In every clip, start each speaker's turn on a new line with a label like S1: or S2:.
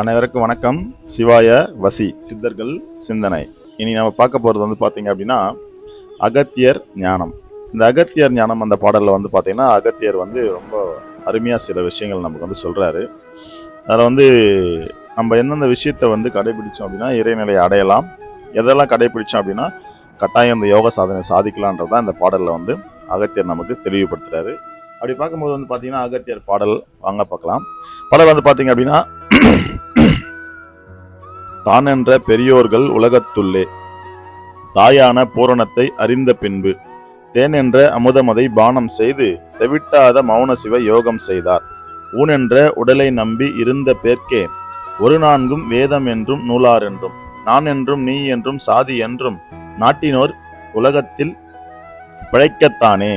S1: அனைவருக்கும் வணக்கம். சிவாய வசி சித்தர்கள் சிந்தனை. இனி நம்ம பார்க்க போகிறது வந்து பார்த்தீங்க அப்படின்னா அகத்தியர் ஞானம். இந்த அகத்தியர் ஞானம் அந்த பாடலில் வந்து பார்த்தீங்கன்னா அகத்தியர் வந்து ரொம்ப அருமையாக சில விஷயங்கள் நமக்கு வந்து சொல்கிறாரு அதில் வந்து நம்ம எந்தெந்த விஷயத்தை வந்து கடைபிடிச்சோம் அப்படின்னா இறைநிலையை அடையலாம். எதெல்லாம் கடைபிடிச்சோம் அப்படின்னா கட்டாயம் இந்த யோக சாதனை சாதிக்கலான்றது தான் இந்த பாடலில் வந்து அகத்தியர் நமக்கு தெளிவுபடுத்துகிறாரு அப்படி பார்க்கும்போது வந்து பார்த்தீங்கன்னா அகத்தியர் பாடல் வாங்க பார்க்கலாம். பாடல் வந்து பார்த்தீங்க அப்படின்னா தான் என்ற பெரியோர்கள் உலகத்துள்ளே. தாயான பூரணத்தை அறிந்த பின்பு தேன் என்ற அமுதமதை பானம் செய்து தெவிட்டாத மௌன சிவ யோகம் செய்தார். ஊன் என்ற உடலை நம்பி இருந்த பேர்க்கே ஒரு நான்கும் வேதம் என்றும் நூலார் என்றும் நான் என்றும் நீ என்றும் சாதி என்றும் நாட்டினோர் உலகத்தில் பிழைக்கத்தானே.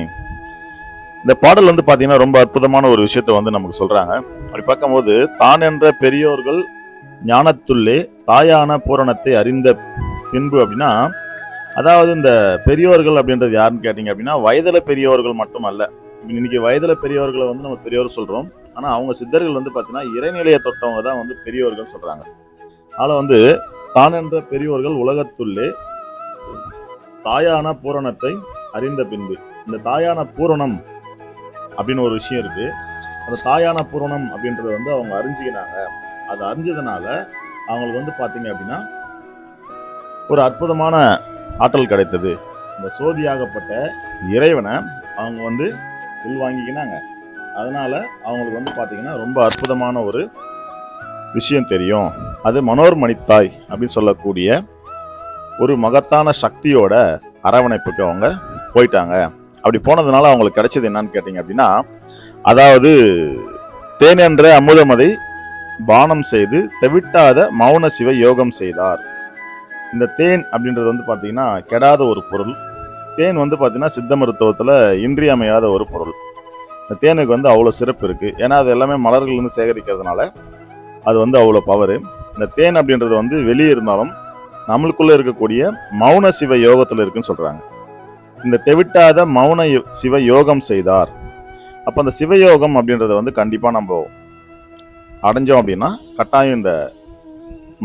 S1: இந்த பாடல் வந்து பார்த்தீங்கன்னா ரொம்ப அற்புதமான ஒரு விஷயத்த வந்து நமக்கு சொல்றாங்க. அப்படி பார்க்கும்போது தான் என்ற பெரியோர்கள் ஞானத்துள்ளே தாயான பூரணத்தை அறிந்த பின்பு அப்படின்னா அதாவது இந்த பெரியோர்கள் அப்படின்றது யாருன்னு கேட்டீங்க அப்படின்னா வயதில் பெரியவர்கள் மட்டும் அல்ல இன்னைக்கு வயதில் பெரியவர்களை வந்து நம்ம பெரியோர் சொல்கிறோம் ஆனால் அவங்க சித்தர்கள் வந்து பார்த்தீங்கன்னா இறைநிலையை தொட்டவங்க தான் வந்து பெரியோர்கள் சொல்கிறாங்க அதில் வந்து தான் என்ற பெரியோர்கள் உலகத்துள்ளே தாயான பூரணத்தை அறிந்த பின்பு. இந்த தாயான பூரணம் அப்படின்னு ஒரு விஷயம் இருக்குது அந்த தாயான பூரணம் அப்படின்றத வந்து அவங்க அறிஞ்சிக்கினாங்க. அது அறிஞ்சதுனால அவங்களுக்கு வந்து பார்த்தீங்க அப்படின்னா ஒரு அற்புதமான ஆற்றல் கிடைத்தது. இந்த சோதியாகப்பட்ட இறைவனை அவங்க வந்து உள்வாங்கிக்கினாங்க. அதனால் அவங்களுக்கு வந்து பார்த்திங்கன்னா ரொம்ப அற்புதமான ஒரு விஷயம் தெரியும். அது மனோர்மணித்தாய் அப்படின்னு சொல்லக்கூடிய ஒரு மகத்தான சக்தியோட அரவணைப்புக்கு அவங்க போயிட்டாங்க. அப்படி போனதுனால அவங்களுக்கு கிடைச்சது என்னன்னு கேட்டீங்க அப்படின்னா அதாவது தேனென்ற அமுதமதை பானம் செய்து தெவிட்டாத மௌன சிவ யோகம் செய்தார். இந்த தேன் அப்படின்றது வந்து பார்த்தீங்கன்னா கெடாத ஒரு பொருள். தேன் வந்து பார்த்தீங்கன்னா சித்த மருத்துவத்தில் இன்றியமையாத ஒரு பொருள். இந்த தேனுக்கு வந்து அவ்வளோ சிறப்பு இருக்குது ஏன்னா அது எல்லாமே மலர்கள்லேருந்து சேகரிக்கிறதுனால அது வந்து அவ்வளோ பவரு இந்த தேன் அப்படின்றது வந்து வெளியே இருந்தாலும் நம்மளுக்குள்ளே இருக்கக்கூடிய மௌன சிவ யோகத்தில் இருக்குன்னு சொல்கிறாங்க இந்த தெவிட்டாத மௌன யோ- சிவ யோகம் செய்தார். அப்போ அந்த சிவயோகம் அப்படின்றத வந்து கண்டிப்பாக நம்ம அடைஞ்சோம் அப்படின்னா கட்டாயம் இந்த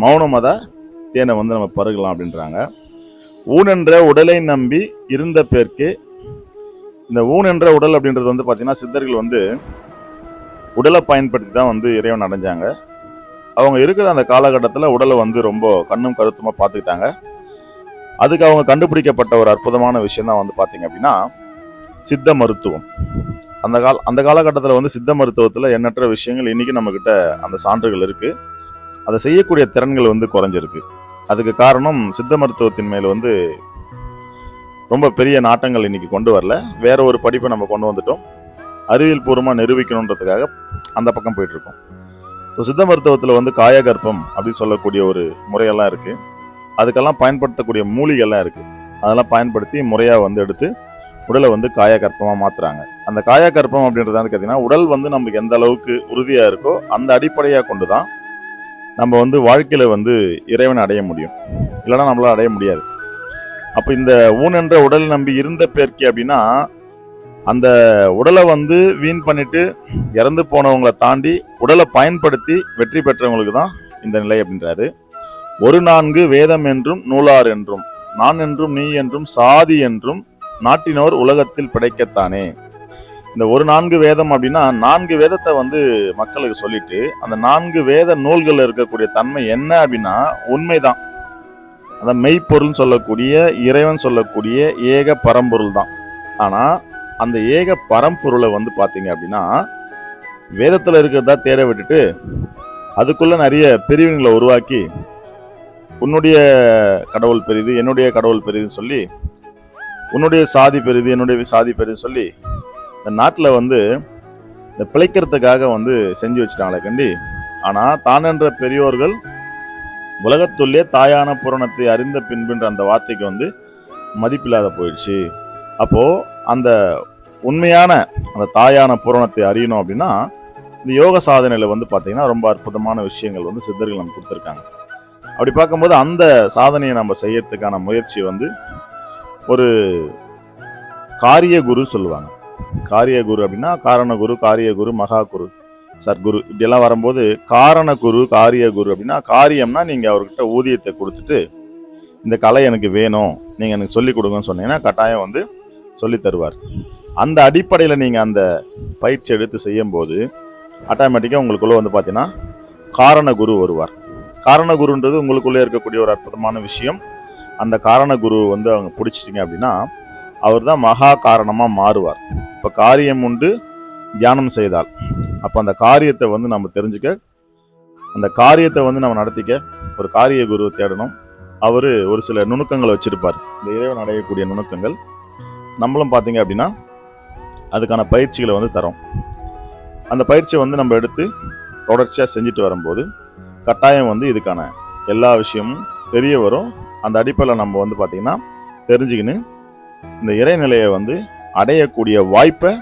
S1: மௌனமத தேனை வந்து நம்ம பருகலாம் அப்படின்றாங்க. ஊனென்ற உடலை நம்பி இருந்த பேருக்கு இந்த ஊனென்ற உடல் அப்படின்றது வந்து பார்த்தீங்கன்னா சித்தர்கள் வந்து உடலை பயன்படுத்தி தான் வந்து இறைவன் அடைஞ்சாங்க. அவங்க இருக்கிற அந்த காலகட்டத்தில் உடலை வந்து ரொம்ப கண்ணும் கருத்துமாக பார்த்துக்கிட்டாங்க. அதுக்கு அவங்க கண்டுபிடிக்கப்பட்ட ஒரு அற்புதமான விஷயம் தான் வந்து பார்த்தீங்க அப்படின்னா சித்த மருத்துவம். அந்த கால அந்த காலகட்டத்தில் வந்து சித்த மருத்துவத்தில் எண்ணற்ற விஷயங்கள் இன்றைக்கி நம்மக்கிட்ட அந்த சான்றுகள் இருக்குது அதை செய்யக்கூடிய திறன்கள் வந்து குறைஞ்சிருக்கு. அதுக்கு காரணம் சித்த மருத்துவத்தின் மேல் வந்து ரொம்ப பெரிய நாட்டங்கள் இன்றைக்கி கொண்டு வரல. வேற ஒரு படிப்பை நம்ம கொண்டு வந்துட்டோம். அறிவியல் பூர்வமாக நிரூபிக்கணுன்றதுக்காக அந்த பக்கம் போயிட்டுருக்கோம். ஸோ சித்த மருத்துவத்தில் வந்து காயகற்பம் அப்படின்னு சொல்லக்கூடிய ஒரு முறையெல்லாம் இருக்குது அதுக்கெல்லாம் பயன்படுத்தக்கூடிய மூலிகைலாம் இருக்குது அதெல்லாம் பயன்படுத்தி முறையாக வந்து எடுத்து உடலை வந்து காயக்கற்பமாக மாற்றுறாங்க அந்த காயக்கற்பம் அப்படின்றது வந்து பார்த்திங்கன்னா உடல் வந்து நமக்கு எந்த அளவுக்கு உறுதியாக இருக்கோ அந்த அடிப்படையாக கொண்டு தான் நம்ம வந்து வாழ்க்கையில் வந்து இறைவனை அடைய முடியும். இல்லைன்னா நம்மளால் அடைய முடியாது. அப்போ இந்த ஊனன்ற உடல் நம்பி இருந்த பேர்க்கி அப்படின்னா அந்த உடலை வந்து வீண் பண்ணிட்டு இறந்து போனவங்களை தாண்டி உடலை பயன்படுத்தி வெற்றி பெற்றவங்களுக்கு தான் இந்த நிலை அப்படின்றாரு. ஒரு நான்கு வேதம் என்றும் நூலார் என்றும் நான் என்றும் நீ என்றும் சாதி என்றும் நாட்டினோர் உலகத்தில் பிழைக்கத்தானே? இந்த ஒரு நான்கு வேதம் அப்படின்னா நான்கு வேதத்தை வந்து மக்களுக்கு சொல்லிட்டு அந்த நான்கு வேத நூல்களில் இருக்கக்கூடிய தன்மை என்ன அப்படின்னா உண்மைதான். அந்த மெய்ப்பொருள்னு சொல்லக்கூடிய இறைவன் சொல்லக்கூடிய ஏக பரம்பொருள் தான் ஆனால் அந்த ஏக பரம்பொருளை வந்து பார்த்தீங்க அப்படின்னா வேதத்தில் இருக்கிறதா தேட விட்டுட்டு அதுக்குள்ளே நிறைய பிரிவினைகளை உருவாக்கி உன்னுடைய கடவுள் பெரிது என்னுடைய கடவுள் பெரிதுன்னு சொல்லி உன்னுடைய சாதி பெரிது என்னுடைய சாதி பெரிது சொல்லி இந்த நாட்டில் வந்து இந்த பிழைக்கிறதுக்காக வந்து செஞ்சு வச்சுட்டாங்களே கண்டி. ஆனால் தான் என்ற பெரியோர்கள் உலகத்துள்ளே தாயான புராணத்தை அறிந்த பின்புன்ற அந்த வார்த்தைக்கு வந்து மதிப்பில்லாத போயிடுச்சு. அப்போது அந்த உண்மையான அந்த தாயான புராணத்தை அறியணும் அப்படின்னா இந்த யோக சாதனையில் வந்து பார்த்திங்கன்னா ரொம்ப அற்புதமான விஷயங்கள் வந்து சித்தர்கள் நம்ம கொடுத்துருக்காங்க. அப்படி பார்க்கும்போது அந்த சாதனையை நம்ம செய்யறதுக்கான முயற்சி வந்து ஒரு காரிய குரு சொல்லுவாங்க. காரிய குரு அப்படின்னா காரண குரு காரிய குரு மகா குரு சர்க்குரு இப்படியெல்லாம் வரும்போது காரண குரு காரிய குரு அப்படின்னா காரியம்னா நீங்கள் அவர்கிட்ட ஊதியத்தை கொடுத்துட்டு இந்த கலை எனக்கு வேணும் நீங்கள் எனக்கு சொல்லிக் கொடுங்கன்னு சொன்னீங்கன்னா கட்டாயம் வந்து சொல்லித் தருவார். அந்த அடிப்படையில் நீங்கள் அந்த பயிற்சி எடுத்து செய்யும்போது ஆட்டோமேட்டிக்காக உங்களுக்குள்ளே வந்து பார்த்தீங்கன்னா காரண குரு வருவார். காரண குருன்றது உங்களுக்குள்ளே இருக்கக்கூடிய ஒரு அற்புதமான விஷயம். அந்த காரண குரு வந்து அவங்க பிடிச்சிட்டிங்க அப்படின்னா அவர் தான் மகா காரணமாக மாறுவார். இப்போ காரியம் உண்டு தியானம் செய்தால். அப்போ அந்த காரியத்தை வந்து நம்ம தெரிஞ்சுக்க அந்த காரியத்தை வந்து நம்ம நடத்திக்க ஒரு காரிய குரு தேடணும். அவர் ஒரு சில நுணுக்கங்களை வச்சுருப்பார். இந்த இறைவன் அடையக்கூடிய நுணுக்கங்கள் நம்மளும் பார்த்தீங்க அப்படின்னா அதுக்கான பயிற்சிகளை வந்து தரோம். அந்த பயிற்சியை வந்து நம்ம எடுத்து தொடர்ச்சியாக செஞ்சுட்டு வரும்போது கட்டாயம் வந்து இதுக்கான எல்லா விஷயமும் தெரிய வரும். அந்த அடிப்படையில் நம்ம வந்து பார்த்திங்கன்னா தெரிஞ்சுக்கின்னு இந்த இறைநிலையை வந்து அடையக்கூடிய வாய்ப்பை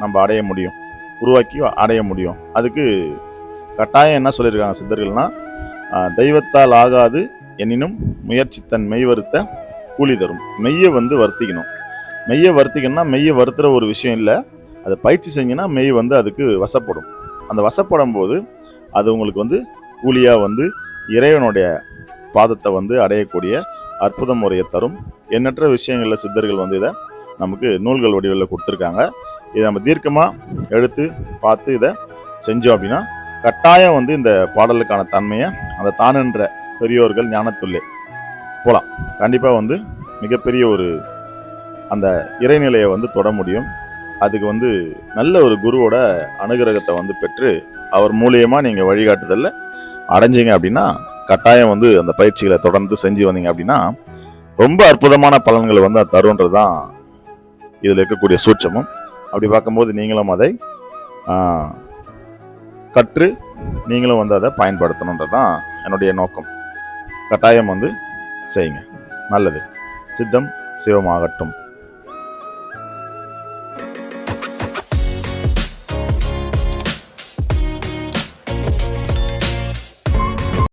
S1: நம்ம அடைய முடியும். உருவாக்கி அடைய முடியும். அதுக்கு கட்டாயம் என்ன சொல்லியிருக்காங்க சித்தர்கள்னா தெய்வத்தால் ஆகாது எனினும் முயற்சி தன் மெய் வருத்த கூலி தரும். மெய்யை வந்து வருத்திக்கணும். மெய்யை வருத்திக்கணும்னா மெய்யை வருத்துகிற ஒரு விஷயம் இல்லை. அதை பயிற்சி செஞ்சுன்னா மெய் வந்து அதுக்கு வசப்படும். அந்த வசப்படும் போது அது உங்களுக்கு வந்து கூலியாக வந்து இறைவனுடைய பாதத்தை வந்து அடையக்கூடிய அற்புத முறையை தரும். எண்ணற்ற விஷயங்களில் சித்தர்கள் வந்து இதை நமக்கு நூல்கள் வடிவில் கொடுத்துருக்காங்க. இதை நம்ம தீர்க்கமாக எடுத்து பார்த்து இதை செஞ்சோம் அப்படின்னா கட்டாயம் வந்து இந்த பாடலுக்கான தன்மையை அந்த தானென்ற பெரியோர்கள் ஞானத்துள்ளே போகலாம் கண்டிப்பாக வந்து மிகப்பெரிய ஒரு அந்த இறைநிலையை வந்து தொட முடியும். அதுக்கு வந்து நல்ல ஒரு குருவோட அனுகிரகத்தை வந்து பெற்று அவர் மூலியமாக நீங்கள் வழிகாட்டுதலில் அடைஞ்சிங்க அப்படின்னா கட்டாயம் வந்து அந்த பயிற்சிகளை தொடர்ந்து செஞ்சு வந்தீங்க அப்படின்னா ரொம்ப அற்புதமான பலன்களை வந்து அது தருன்றது தான் இதில் இருக்கக்கூடிய சூட்சமும். அப்படி பார்க்கும்போது நீங்களும் அதை கற்று நீங்களும் வந்து அதை பயன்படுத்தணுன்றது தான் என்னுடைய நோக்கம். கட்டாயம் வந்து செய்யுங்க. நல்லது. சித்தம் சிவமாகட்டும்.